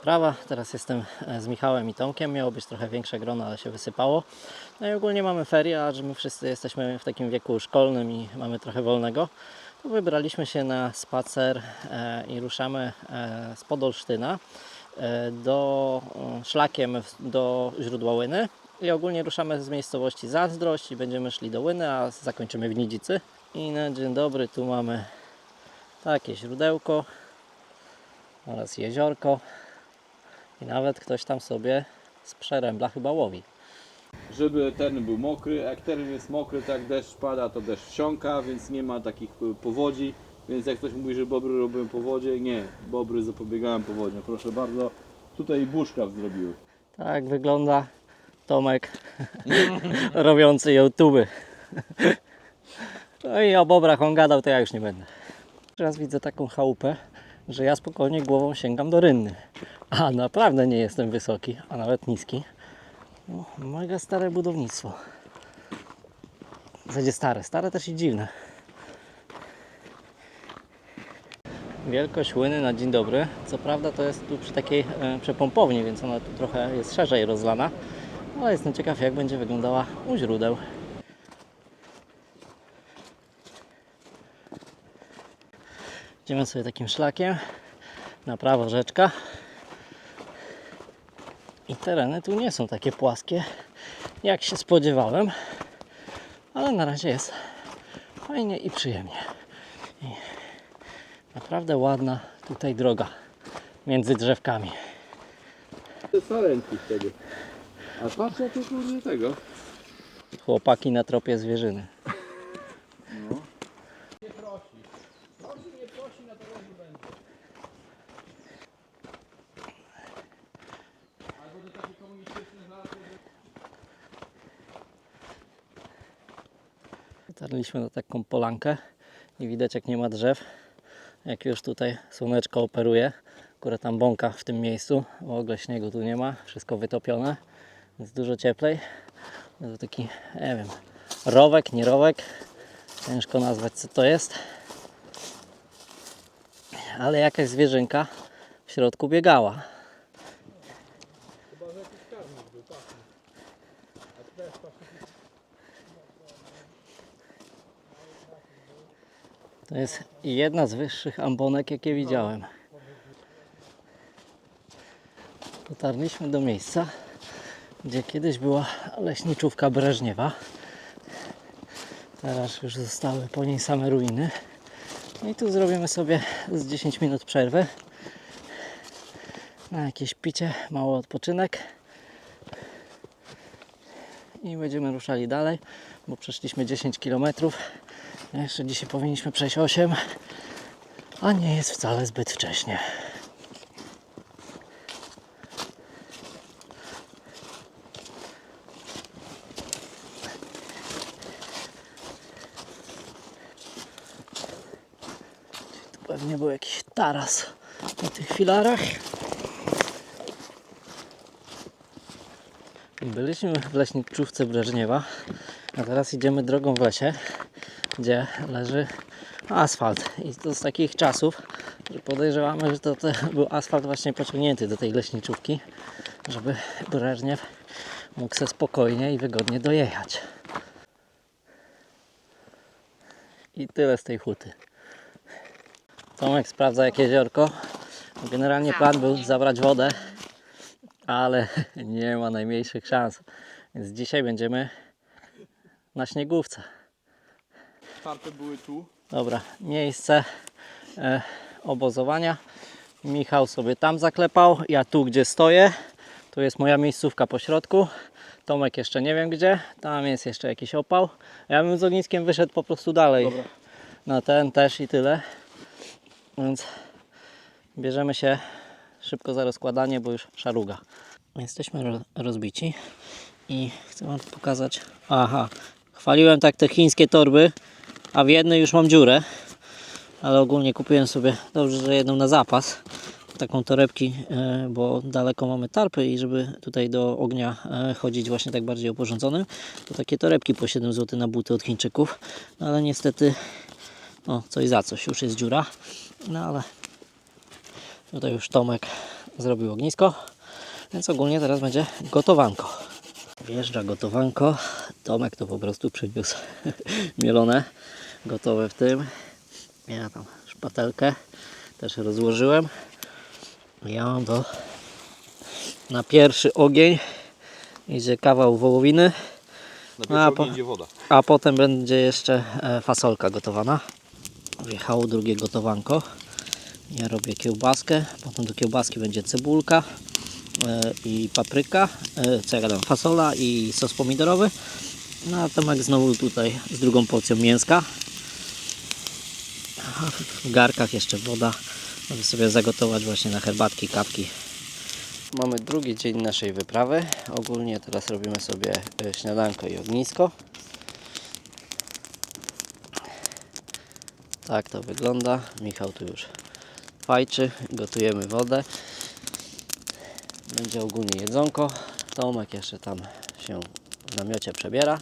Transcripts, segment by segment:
Wyprawa. Teraz jestem e, z Michałem i Tomkiem. Miało być trochę większe grono, ale się wysypało. No i ogólnie mamy ferie, a że my wszyscy jesteśmy w takim wieku szkolnym i mamy trochę wolnego, to wybraliśmy się na spacer e, i ruszamy e, z Podolsztyna do, szlakiem do źródła Łyny. I ogólnie ruszamy z miejscowości Zazdrość i będziemy szli do Łyny, a zakończymy w Nidzicy. I na dzień dobry tu mamy takie źródełko oraz jeziorko i nawet ktoś tam sobie z przerębla chyba łowi. żeby teren był mokry. Jak teren jest mokry, tak deszcz pada, to deszcz wsiąka, więc nie ma takich y, powodzi. Więc jak ktoś mówi, że bobry robią powodzie, nie, bobry zapobiegają powodziom. Proszę bardzo, tutaj bushcraft zrobiły. Tak wygląda Tomek robiący YouTube. No i o bobrach on gadał, to ja już nie będę. Teraz widzę taką chałupę, że ja spokojnie głową sięgam do rynny. A naprawdę nie jestem wysoki, a nawet niski. No, mega stare budownictwo. W zasadzie stare, stare też i dziwne. Wielkość łyny na dzień dobry. Co prawda to jest tu przy takiej e, przepompowni, więc ona tu trochę jest szerzej rozlana. Ale jestem ciekaw jak będzie wyglądała u źródeł. Idziemy sobie takim szlakiem. Na prawo rzeczka. I tereny tu nie są takie płaskie, jak się spodziewałem. Ale na razie jest fajnie i przyjemnie. I naprawdę ładna tutaj droga między drzewkami. To sarenki wtedy. A patrz jak to kurde tego. Chłopaki na tropie zwierzyny. Dotarliśmy na taką polankę i widać jak nie ma drzew. Jak już tutaj słoneczko operuje. Akurat tam bąka w tym miejscu. W ogóle śniegu tu nie ma. Wszystko wytopione. Jest dużo cieplej. To taki, nie wiem, rowek, nie rowek. Ciężko nazwać co to jest. Ale jakaś zwierzynka w środku biegała. To jest jedna z wyższych ambonek, jakie widziałem. Dotarliśmy do miejsca, gdzie kiedyś była leśniczówka Breżniewa. Teraz już zostały po niej same ruiny. No i tu zrobimy sobie z 10 minut przerwy na jakieś picie, mały odpoczynek. I będziemy ruszali dalej, bo przeszliśmy 10 km. Jeszcze dzisiaj powinniśmy przejść 8, a nie jest wcale zbyt wcześnie. Tu pewnie był jakiś taras na tych filarach. Byliśmy w leśniczówce Breżniewa, a teraz idziemy drogą w lesie, gdzie leży asfalt. I to z takich czasów, że podejrzewamy, że to, to był asfalt właśnie pociągnięty do tej leśniczówki, żeby Breżniew mógł se spokojnie i wygodnie dojechać. I tyle z tej huty. Tomek sprawdza jak jeziorko. Generalnie plan był zabrać wodę, ale nie ma najmniejszych szans. Więc dzisiaj będziemy na śniegówce. Były tu. Dobra, miejsce e, obozowania. Michał sobie tam zaklepał, ja tu gdzie stoję. Tu jest moja miejscówka po środku. Tomek jeszcze nie wiem gdzie. Tam jest jeszcze jakiś opał. Ja bym z ogniskiem wyszedł po prostu dalej. Dobra. Na ten też i tyle. Więc bierzemy się szybko za rozkładanie, bo już szaruga. Jesteśmy ro- rozbici i chcę Wam pokazać. Aha, chwaliłem tak te chińskie torby, a w jednej już mam dziurę, ale ogólnie kupiłem sobie dobrze, że jedną na zapas. Taką torebki, e, bo daleko mamy tarpy i żeby tutaj do ognia e, chodzić właśnie tak bardziej oporządzonym, to takie torebki po 7 zł na buty od Chińczyków. No ale niestety, o coś za coś, już jest dziura. No ale tutaj już Tomek zrobił ognisko, więc ogólnie teraz będzie gotowanko. Wjeżdża gotowanko. Tomek to po prostu przywiózł mielone, gotowe w tym. Ja tam szpatelkę też rozłożyłem. Ja mam to na pierwszy ogień. Idzie kawał wołowiny, A, po- a potem będzie jeszcze e, fasolka gotowana. Wjechało drugie gotowanko. Ja robię kiełbaskę, potem do kiełbaski będzie cebulka i papryka, e, co ja gadam, fasola i sos pomidorowy. No a Tomek znowu tutaj z drugą porcją mięska. W garkach jeszcze woda, żeby sobie zagotować właśnie na herbatki, kawki. Mamy drugi dzień naszej wyprawy. Ogólnie teraz robimy sobie e, śniadanko i ognisko. Tak to wygląda. Michał tu już fajczy, gotujemy wodę. Będzie ogólnie jedzonko. Tomek jeszcze tam się w namiocie przebiera.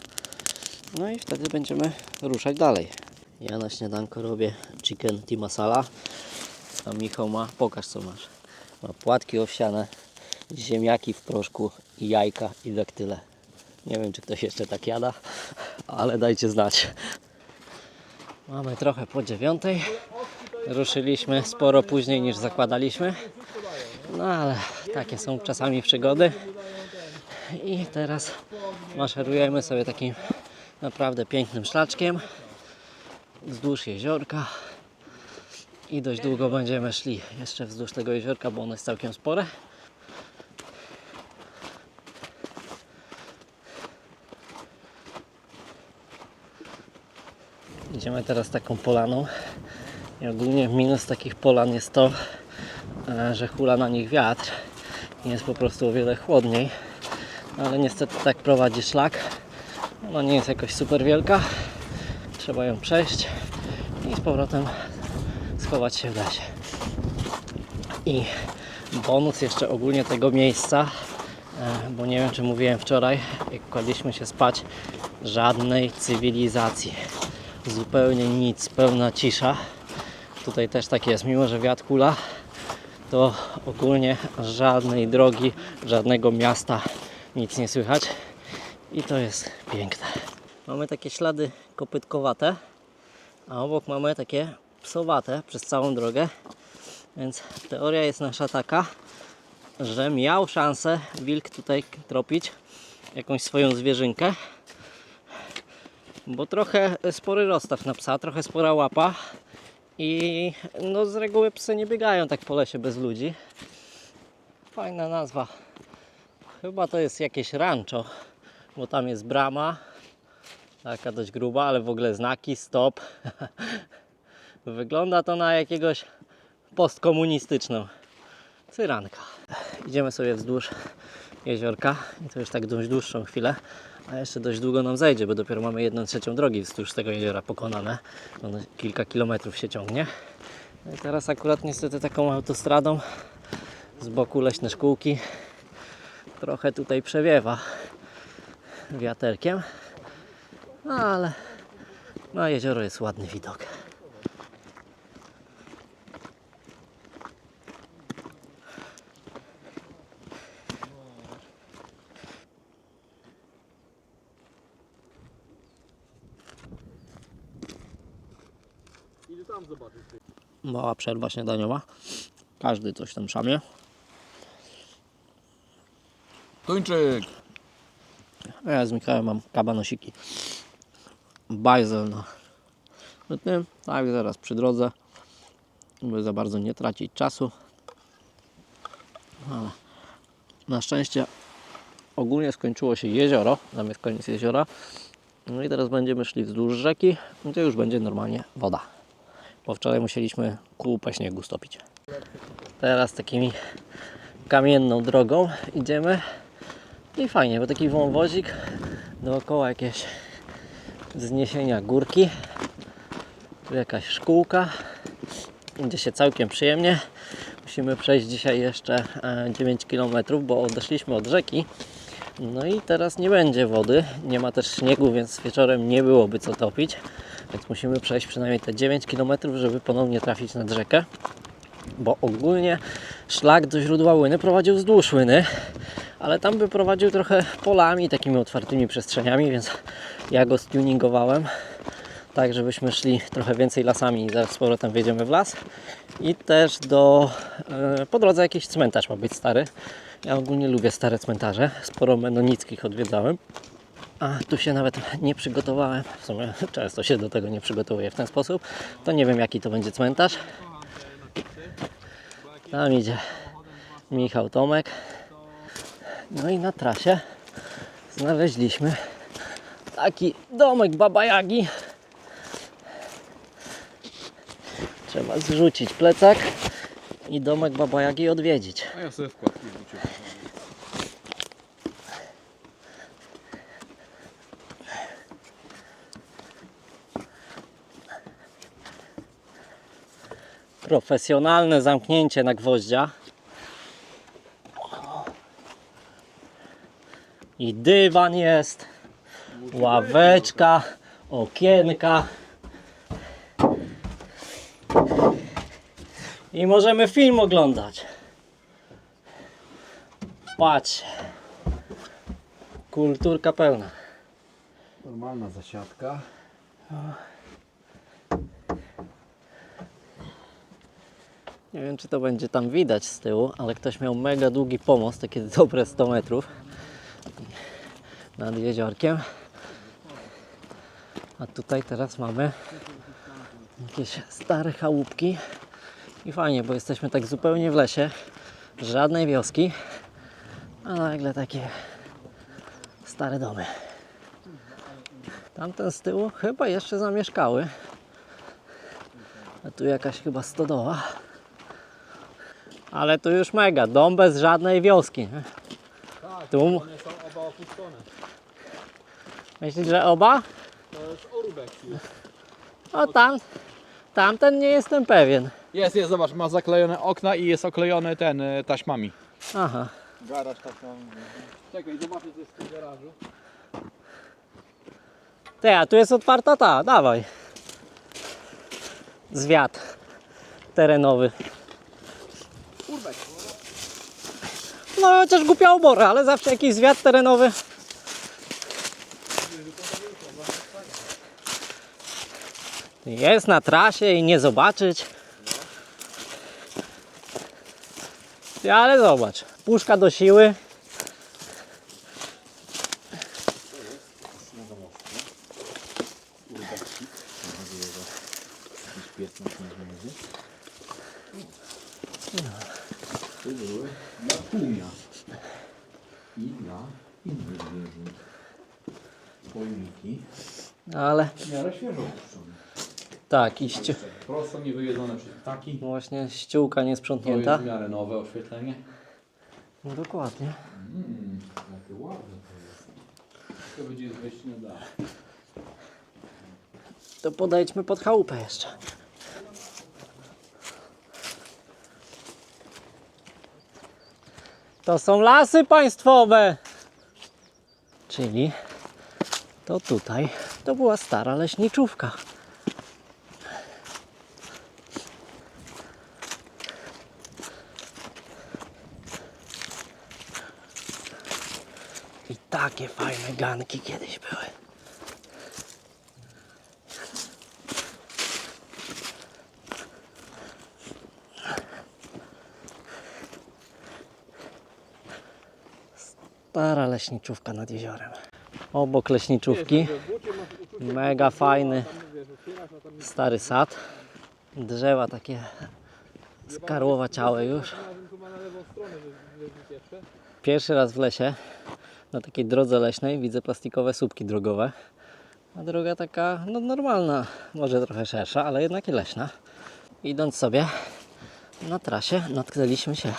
No i wtedy będziemy ruszać dalej. Ja na śniadanko robię chicken tea masala. A Michał ma, pokaż co masz. Ma płatki owsiane, ziemniaki w proszku, i jajka i daktyle. Nie wiem czy ktoś jeszcze tak jada, ale dajcie znać. Mamy trochę po dziewiątej. Ruszyliśmy sporo później niż zakładaliśmy. No ale takie są czasami przygody. I teraz maszerujemy sobie takim naprawdę pięknym szlaczkiem wzdłuż jeziorka. I dość długo będziemy szli jeszcze wzdłuż tego jeziorka, bo ono jest całkiem spore. Idziemy teraz taką polaną. I ogólnie minus takich polan jest to, że hula na nich wiatr i jest po prostu o wiele chłodniej. Ale niestety tak prowadzi szlak. Ona nie jest jakoś super wielka. Trzeba ją przejść i z powrotem schować się w lesie. I bonus jeszcze ogólnie tego miejsca, e, bo nie wiem czy mówiłem wczoraj, jak kładliśmy się spać, żadnej cywilizacji. Zupełnie nic, pełna cisza. Tutaj też tak jest, mimo że wiatr hula, to ogólnie żadnej drogi, żadnego miasta nic nie słychać. I to jest piękne. Mamy takie ślady kopytkowate, a obok mamy takie psowate przez całą drogę, więc teoria jest nasza taka, że miał szansę wilk tutaj tropić jakąś swoją zwierzynkę, bo trochę spory rozstaw na psa, trochę spora łapa i no z reguły psy nie biegają tak po lesie bez ludzi. Fajna nazwa. Chyba to jest jakieś rancho, bo tam jest brama, taka dość gruba, ale w ogóle znaki, stop. Wygląda to na jakiegoś postkomunistyczną cyranka. Idziemy sobie wzdłuż jeziorka i to już tak dość dłuższą chwilę, a jeszcze dość długo nam zajdzie, bo dopiero mamy jedną trzecią drogi wzdłuż tego jeziora pokonane. Ono kilka kilometrów się ciągnie. No i teraz akurat niestety taką autostradą z boku leśne szkółki trochę tutaj przewiewa wiaterkiem, no ale na jezioro jest ładny widok. Idę tam zobaczyć. Mała przerwa śniadaniowa. Każdy coś tam szamie. Tuńczyk! A Ja z Michałem mam kabanosiki. Bajzel na tym, tak zaraz przy drodze, by za bardzo nie tracić czasu. Ale na szczęście ogólnie skończyło się jezioro, tam jest koniec jeziora. No i teraz będziemy szli wzdłuż rzeki, no to już będzie normalnie woda. Bo wczoraj musieliśmy kupę śniegu stopić. Teraz takimi kamienną drogą idziemy i fajnie, bo taki wąwozik, dookoła jakieś wzniesienia górki, tu jakaś szkółka, idzie się całkiem przyjemnie. Musimy przejść dzisiaj jeszcze e, 9 km, bo odeszliśmy od rzeki. No i teraz nie będzie wody, nie ma też śniegu, więc wieczorem nie byłoby co topić. Więc musimy przejść przynajmniej te 9 km, żeby ponownie trafić nad rzekę. bo ogólnie szlak do źródła Łyny prowadził wzdłuż Łyny, ale tam by prowadził trochę polami, takimi otwartymi przestrzeniami, więc ja go stuningowałem tak, żebyśmy szli trochę więcej lasami i zaraz z powrotem wjedziemy w las. I też do, e, po drodze jakiś cmentarz ma być stary. Ja ogólnie lubię stare cmentarze, sporo menonickich odwiedzałem. A tu się nawet nie przygotowałem, w sumie często się do tego nie przygotowuję w ten sposób. To nie wiem jaki to będzie cmentarz. Tam idzie Michał Tomek. No i na trasie znaleźliśmy taki domek Baba Jagi. Trzeba zrzucić plecak i domek Baba Jagi odwiedzić. A ja sobie wkładki wrzuciłem. Profesjonalne zamknięcie na gwoździa. I dywan jest, ławeczka, okienka. I możemy film oglądać. Patrz. Kulturka pełna. Normalna zasiadka. Nie wiem, czy to będzie tam widać z tyłu, ale ktoś miał mega długi pomost, takie dobre 100 metrów nad jeziorkiem. A tutaj teraz mamy jakieś stare chałupki. I fajnie, bo jesteśmy tak zupełnie w lesie, żadnej wioski, a nagle takie stare domy. Tamten z tyłu chyba jeszcze zamieszkały. A tu jakaś chyba stodoła. Ale tu już mega, dom bez żadnej wioski. nie? Tak, Tu one są oba opuszczone. myślisz, że oba? To jest orubek już. O tam, tamten nie jestem pewien. Jest, jest, zobacz, ma zaklejone okna i jest oklejony ten y, taśmami. Aha, Garaż taśmami. Czekaj, zobaczę co jest w tym garażu. Ty, a tu jest otwarta ta, dawaj. Zwiat terenowy. Urbek. No chociaż głupia obora, ale zawsze jakiś zwiat terenowy. Jest na trasie i nie zobaczyć. Ale zobacz, puszka do siły. Ale W miarę świeżo opuszczone. tak, i ści- Prosto nie wyjedzone przez ptaki. właśnie ściółka To niesprzątnięta. jest w miarę nowe oświetlenie. No dokładnie. Mmm, jakie ładne to jest. To będzie wejść na dach. To podejdźmy pod chałupę jeszcze. To są lasy państwowe. Czyli to tutaj to była stara leśniczówka. I takie fajne ganki kiedyś były. Stara leśniczówka nad jeziorem. Obok leśniczówki mega fajny stary sad. Drzewa takie skarłowaciałe już. Pierwszy raz w lesie na takiej drodze leśnej widzę plastikowe słupki drogowe. A droga taka no normalna, może trochę szersza, ale jednak i leśna. Idąc sobie na trasie natknęliśmy się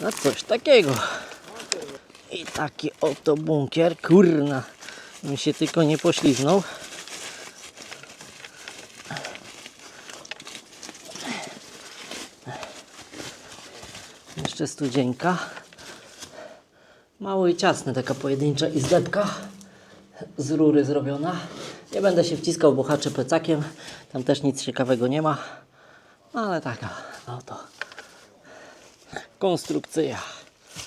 na coś takiego. I taki oto bunkier, kurna, mi się tylko nie pośliznął. Jeszcze studzienka. Mało i ciasne, taka pojedyncza izdebka z rury zrobiona. Nie będę się wciskał, bo haczę plecakiem. Tam też nic ciekawego nie ma. No ale taka, oto konstrukcja.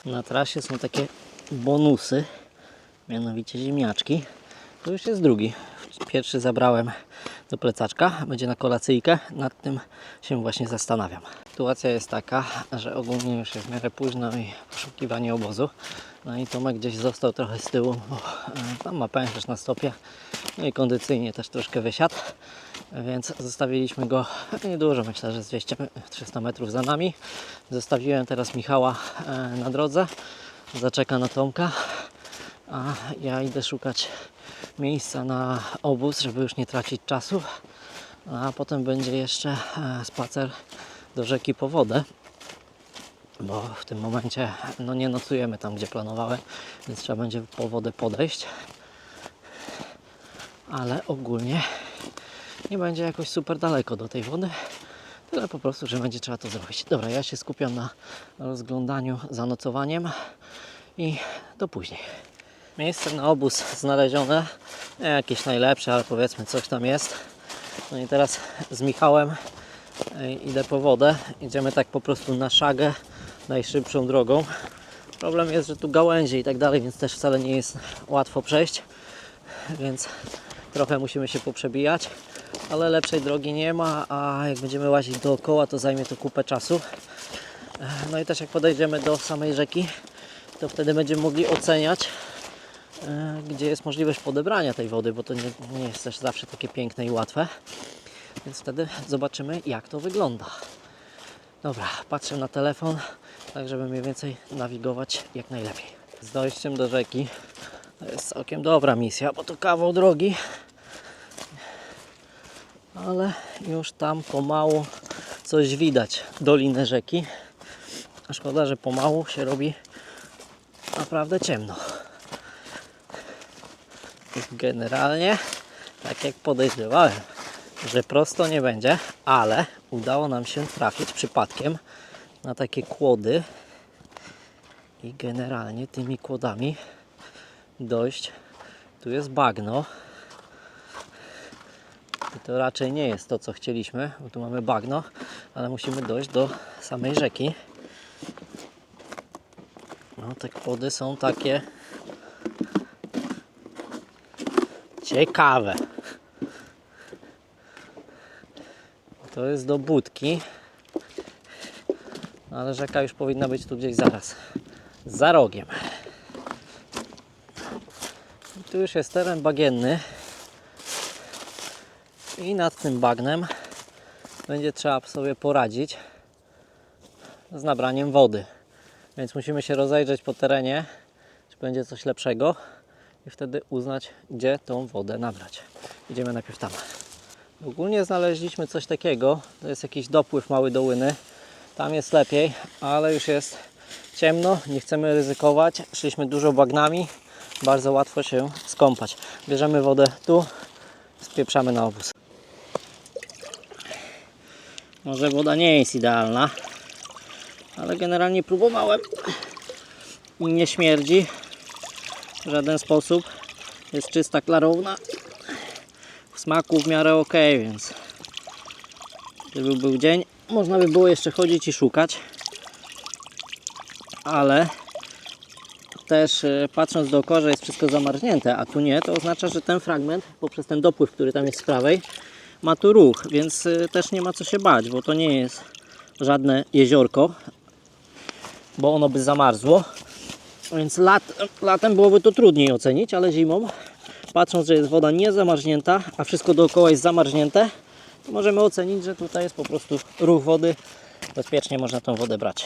Na trasie są takie bonusy, mianowicie ziemniaczki. To już jest drugi. Pierwszy zabrałem do plecaczka, będzie na kolacyjkę. Nad tym się właśnie zastanawiam. Sytuacja jest taka, że ogólnie już jest w miarę późno i poszukiwanie obozu. No i Tomek gdzieś został trochę z tyłu, bo e, tam ma pęcherz na stopie. No i kondycyjnie też troszkę wysiadł. Więc zostawiliśmy go niedużo, myślę, że z 200-300 metrów za nami. Zostawiłem teraz Michała e, na drodze. Zaczeka na Tomka. A ja idę szukać miejsca na obóz, żeby już nie tracić czasu. A potem będzie jeszcze e, spacer do rzeki po wodę. Bo w tym momencie no nie nocujemy tam, gdzie planowałem, więc trzeba będzie po wodę podejść. Ale ogólnie nie będzie jakoś super daleko do tej wody. Tyle po prostu, że będzie trzeba to zrobić. Dobra, ja się skupiam na rozglądaniu za nocowaniem i do później. Miejsce na obóz znalezione. Nie jakieś najlepsze, ale powiedzmy coś tam jest. No i teraz z Michałem idę po wodę. Idziemy tak po prostu na szagę najszybszą drogą. Problem jest, że tu gałęzie i tak dalej, więc też wcale nie jest łatwo przejść. Więc trochę musimy się poprzebijać, ale lepszej drogi nie ma, a jak będziemy łazić dookoła, to zajmie to kupę czasu. No i też jak podejdziemy do samej rzeki, to wtedy będziemy mogli oceniać, e, gdzie jest możliwość podebrania tej wody, bo to nie, nie jest też zawsze takie piękne i łatwe. Więc wtedy zobaczymy, jak to wygląda. Dobra, patrzę na telefon, tak żeby mniej więcej nawigować jak najlepiej. Z dojściem do rzeki to jest całkiem dobra misja, bo to kawał drogi. Ale już tam pomału coś widać, dolinę rzeki. A szkoda, że pomału się robi naprawdę ciemno. Generalnie, tak jak podejrzewałem, że prosto nie będzie, ale udało nam się trafić przypadkiem na takie kłody i generalnie tymi kłodami dojść. Tu jest bagno. I to raczej nie jest to, co chcieliśmy, bo tu mamy bagno, ale musimy dojść do samej rzeki. No, te kłody są takie ciekawe. To jest do budki. No, Ale rzeka już powinna być tu gdzieś zaraz. Za rogiem. I tu już jest teren bagienny. I nad tym bagnem będzie trzeba sobie poradzić z nabraniem wody. Więc musimy się rozejrzeć po terenie, czy będzie coś lepszego i wtedy uznać, gdzie tą wodę nabrać. Idziemy najpierw tam. Ogólnie znaleźliśmy coś takiego. To jest jakiś dopływ mały do łyny. Tam jest lepiej, ale już jest ciemno, nie chcemy ryzykować. Szliśmy dużo bagnami, bardzo łatwo się skąpać. Bierzemy wodę tu, spieprzamy na obóz. Może woda nie jest idealna, ale generalnie próbowałem nie śmierdzi w żaden sposób. Jest czysta, klarowna. Smaku w miarę ok, więc gdyby był dzień, można by było jeszcze chodzić i szukać. Ale też e, patrząc dookoła, że jest wszystko zamarznięte, a tu nie, to oznacza, że ten fragment poprzez ten dopływ, który tam jest z prawej, ma tu ruch, więc e, też nie ma co się bać, bo to nie jest żadne jeziorko, bo ono by zamarzło. Więc lat, latem byłoby to trudniej ocenić, ale zimą, patrząc, że jest woda niezamarznięta, a wszystko dookoła jest zamarznięte, to możemy ocenić, że tutaj jest po prostu ruch wody. Bezpiecznie można tą wodę brać.